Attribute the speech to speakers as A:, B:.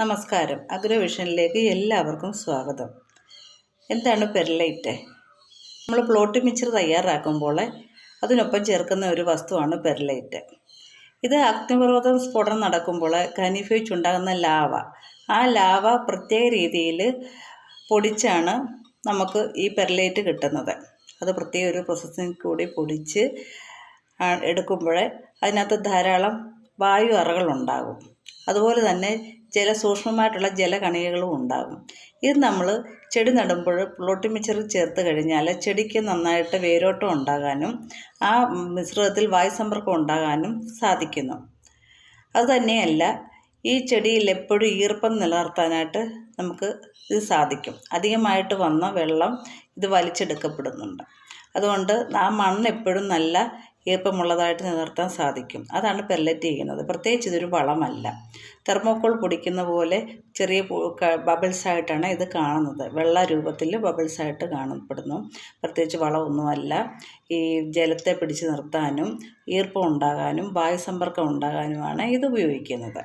A: നമസ്കാരം. അഗ്രോവിഷനിലേക്ക് എല്ലാവർക്കും സ്വാഗതം. എന്താണ് പെർലൈറ്റ്? നമ്മൾ പ്ലോട്ട് മിക്സർ തയ്യാറാക്കുമ്പോൾ അതിനൊപ്പം ചേർക്കുന്ന ഒരു വസ്തുവാണ് പെർലൈറ്റ്. ഇത് അഗ്നിപർവതം സ്ഫോടനം നടക്കുമ്പോൾ ഖനിഫിച്ചുണ്ടാകുന്ന ലാവ. ആ ലാവ പ്രത്യേക രീതിയിൽ പൊടിച്ചാണ് നമുക്ക് ഈ പെർലൈറ്റ് കിട്ടുന്നത്. അത് പ്രത്യേക ഒരു പ്രോസസ്സിങ് കൂടി പൊടിച്ച് എടുക്കുമ്പോൾ അതിനകത്ത് ധാരാളം വായു അറകളുണ്ടാകും അതുപോലെ തന്നെ ചില സൂക്ഷ്മമായിട്ടുള്ള ജലകണികകളും ഉണ്ടാകും. ഇത് നമ്മൾ ചെടി നടുമ്പോൾ പ്ലോട്ടി മിക്സറിൽ ചേർത്ത് കഴിഞ്ഞാൽ ചെടിക്ക് നന്നായിട്ട് വേരോട്ടം ഉണ്ടാകാനും ആ മിശ്രിതത്തിൽ വായുസമ്പർക്കം ഉണ്ടാകാനും സാധിക്കുന്നു. അതുതന്നെയല്ല ഈ ചെടിയിൽ എപ്പോഴും ഈർപ്പം നിലനിർത്താനായിട്ട് നമുക്ക് ഇത് സാധിക്കും. അധികമായിട്ട് വന്ന വെള്ളം ഇത് വലിച്ചെടുക്കപ്പെടുന്നുണ്ട്. അതുകൊണ്ട് ആ മണ്ണ് എപ്പോഴും നല്ല ഈർപ്പമുള്ളതായിട്ട് നിലനിർത്താൻ സാധിക്കും. അതാണ് പെല്ലറ്റ് ചെയ്യുന്നത്. പ്രത്യേകിച്ച് ഇതൊരു വളമല്ല. തെർമോക്കോൾ പൊടിക്കുന്ന പോലെ ചെറിയ ബബിൾസ് ആയിട്ടാണ് ഇത് കാണുന്നത്. വെള്ള രൂപത്തിൽ ബബിൾസ് ആയിട്ട് കാണപ്പെടുന്നു. പ്രത്യേകിച്ച് വളമൊന്നുമല്ല. ഈ ജലത്തെ പിടിച്ചു നിർത്താനും ഈർപ്പം ഉണ്ടാകാനും വായുസമ്പർക്കം ഉണ്ടാകാനുമാണ് ഇത് ഉപയോഗിക്കുന്നത്.